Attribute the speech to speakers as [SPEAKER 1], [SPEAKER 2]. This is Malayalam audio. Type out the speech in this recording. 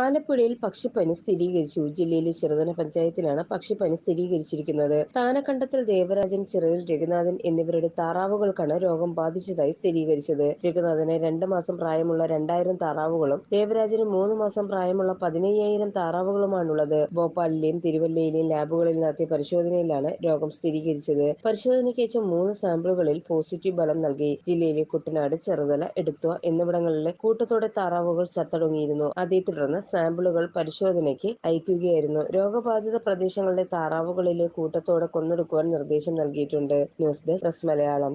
[SPEAKER 1] ആലപ്പുഴയിൽ പക്ഷിപ്പനി സ്ഥിരീകരിച്ചു. ജില്ലയിലെ ചെറുതല പഞ്ചായത്തിലാണ് പക്ഷിപ്പനി സ്ഥിരീകരിച്ചിരിക്കുന്നത്. താനക്കണ്ടത്തിൽ ദേവരാജൻ ചിറയിൽ രഘുനാഥൻ എന്നിവരുടെ താറാവുകൾക്കാണ് രോഗം ബാധിച്ചതായി സ്ഥിരീകരിച്ചത്. രഘുനാഥന് രണ്ട് മാസം പ്രായമുള്ള രണ്ടായിരം താറാവുകളും ദേവരാജന് മൂന്ന് മാസം പ്രായമുള്ള പതിനയ്യായിരം താറാവുകളുമാണുള്ളത്. ഭോപ്പാലിലെയും തിരുവല്ലയിലെയും ലാബുകളിൽ നടത്തിയ പരിശോധനയിലാണ് രോഗം സ്ഥിരീകരിച്ചത്. പരിശോധനയ്ക്ക് അയച്ച മൂന്ന് സാമ്പിളുകളിൽ പോസിറ്റീവ് ഫലം നൽകി. ജില്ലയിലെ കുട്ടനാട് ചെറുതല എടുത്തുവ എന്നിവിടങ്ങളിലെ കൂട്ടത്തോടെ താറാവുകൾ ചത്തടങ്ങിയിരുന്നു. അതേ തുടർന്ന് സാമ്പിളുകൾ പരിശോധനയ്ക്ക് അയക്കുകയായിരുന്നു. രോഗബാധിത പ്രദേശങ്ങളുടെ താറാവുകളിലെ കൂട്ടത്തോടെ കൊന്നെടുക്കുവാൻ നിർദ്ദേശം നൽകിയിട്ടുണ്ട്.
[SPEAKER 2] News desk press Malayalam.